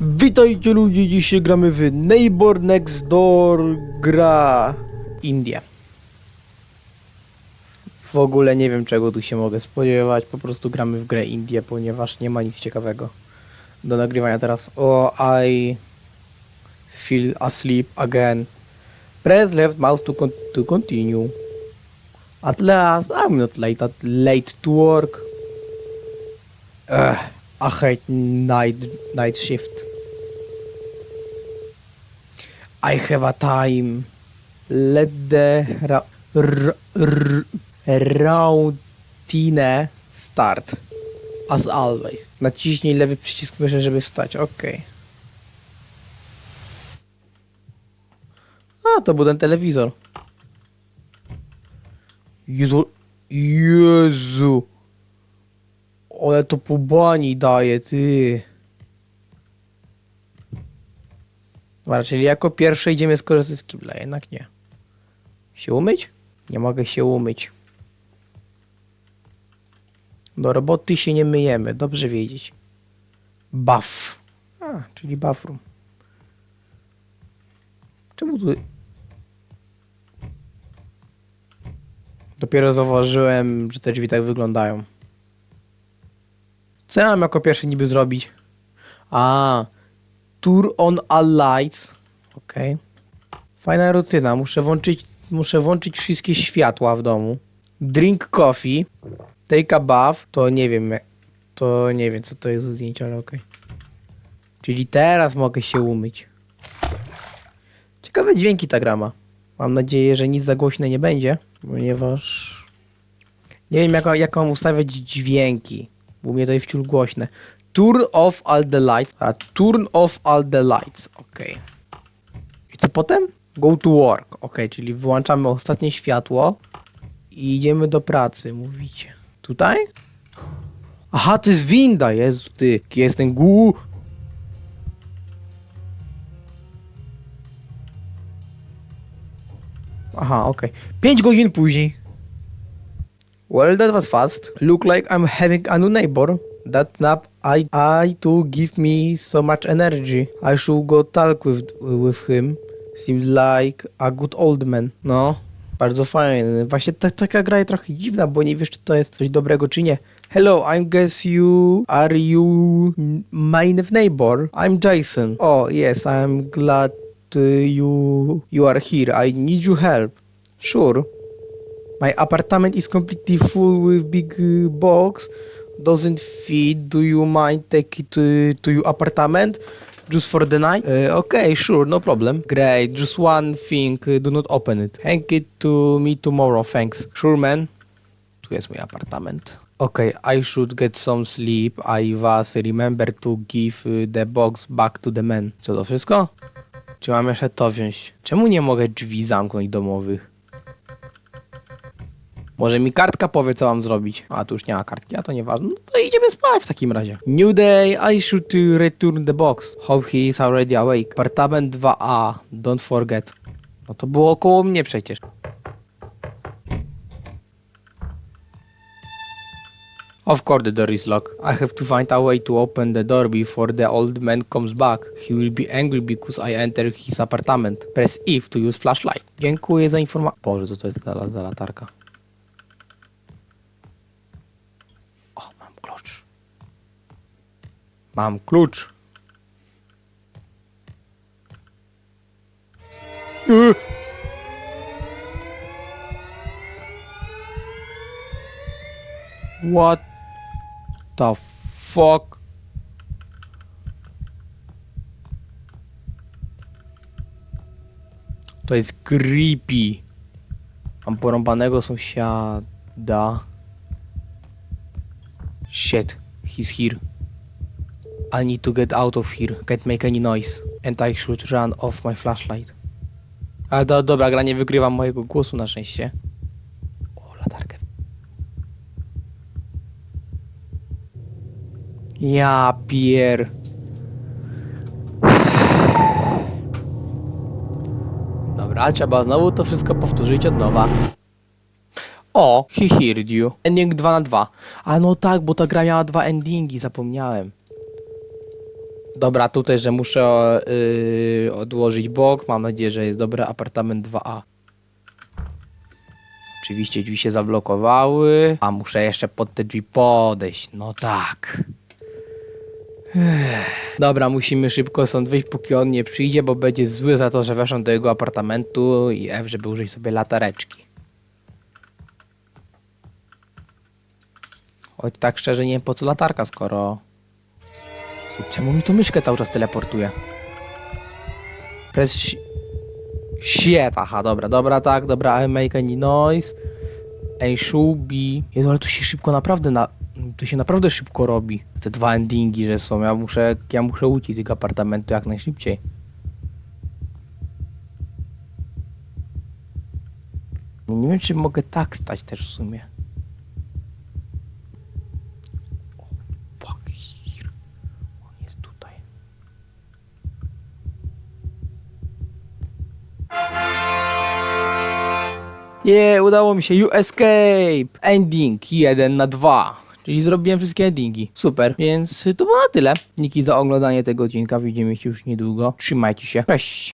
Witajcie ludzie, dzisiaj gramy w Neighbor Next Door gra India. W ogóle nie wiem czego tu się mogę spodziewać, po prostu gramy w grę Indię, ponieważ nie ma nic ciekawego do nagrywania teraz. O, I feel asleep again. Press left mouse to, con to continue. At last, I'm not late, at late to work. Ugh, Hate night, night shift. I have a time. Let the ra routine start. As always. Naciśnij lewy przycisk myszy, żeby wstać. Ok. A, to był ten telewizor. Jezu. Jezu. Ale to po bani daje, ty. Dobra, czyli jako pierwsze idziemy skorzystać z kibla, jednak nie. Się umyć? Nie mogę się umyć. Do roboty się nie myjemy, dobrze wiedzieć. Buff. A, czyli bathroom. Czemu tu... Dopiero zauważyłem, że te drzwi tak wyglądają. Co ja mam jako pierwszy niby zrobić? A, tour on all lights. Okej. Fajna rutyna. Muszę włączyć, muszę włączyć wszystkie światła w domu. Drink coffee. Take a bath. To nie wiem. To nie wiem co to jest zdjęcie, ale okej. Czyli teraz mogę się umyć. Ciekawe dźwięki ta grama. Mam nadzieję, że nic za głośne nie będzie, ponieważ nie wiem jak, jak ustawiać dźwięki. Bo mnie jest wciul głośne. Turn off all the lights. A, turn off all the lights. Ok. I co potem? Go to work. Ok, czyli wyłączamy ostatnie światło i idziemy do pracy, mówicie. Tutaj? Aha, to jest winda, Jezu, ty. Jestem gu... Aha, okej. 5 godzin później. Well, that was fast. Look like I'm having a new neighbor. That nap I I to give me so much energy. I should go talk with with him. Seems like a good old man. No, bardzo fajny. Właśnie ta, taka gra jest trochę dziwna, bo nie wiesz, czy to jest coś dobrego, czy nie. Hello, I guess you are you my neighbor. I'm Jason. Oh yes, I'm glad you you are here. I need your help. Sure. My apartment is completely full with big uh, box. Doesn't fit. Do you mind take it to, to your apartment? Just for the night? Uh, okay, sure, no problem. Great. Just one thing. Uh, do not open it. Hang it to me tomorrow, thanks. Sure, man. Tu jest mój apartament. Okay, I should get some sleep. I was remember to give uh, the box back to the man. Co to wszystko? Czy mam jeszcze to wziąć? Czemu nie mogę drzwi zamknąć domowych? Może mi kartka powie, co mam zrobić. A tu już nie ma kartki, a to nieważne. No to idziemy spać w takim razie. New day, I should return the box. Hope he is already awake. Apartament 2A, don't forget. No to było koło mnie przecież. Of course the door is locked. I have to find a way to open the door before the old man comes back. He will be angry because I entered his apartment. Press F to use flashlight. Dziękuję za informację. Boże, co to jest za, za latarka? Mam klucz. What the fuck? To jest creepy. Mam porąbanego sąsiada. Shit, he's here. I need to get out of here. Can't make any noise. And I should run off my flashlight. Ale do, dobra, gra nie wygrywa mojego głosu na szczęście. O, latarkę. Ja pier... Dobra, trzeba znowu to wszystko powtórzyć od nowa. O, he heard you. Ending 2 na 2. A no tak, bo ta gra miała dwa endingi, zapomniałem. Dobra, tutaj, że muszę yy, odłożyć bok. Mam nadzieję, że jest dobry apartament 2A. Oczywiście drzwi się zablokowały. A muszę jeszcze pod te drzwi podejść. No tak. Ech. Dobra, musimy szybko stąd wyjść, póki on nie przyjdzie, bo będzie zły za to, że weszłem do jego apartamentu i F, żeby użyć sobie latareczki. Choć tak szczerze nie wiem po co latarka, skoro... Czemu mi tu myszkę cały czas teleportuje? Sh- Shit, aha, dobra, dobra, tak, dobra, I make any noise. And should be... Jezu, ale to się szybko naprawdę na... To się naprawdę szybko robi. Te dwa endingi, że są. Ja muszę, ja muszę uciec z jego apartamentu jak najszybciej. Nie wiem, czy mogę tak stać też w sumie. Nie, udało mi się. You escape. Ending 1 na 2. Czyli zrobiłem wszystkie endingi. Super. Więc to było na tyle. Dzięki za oglądanie tego odcinka. Widzimy się już niedługo. Trzymajcie się. Cześć.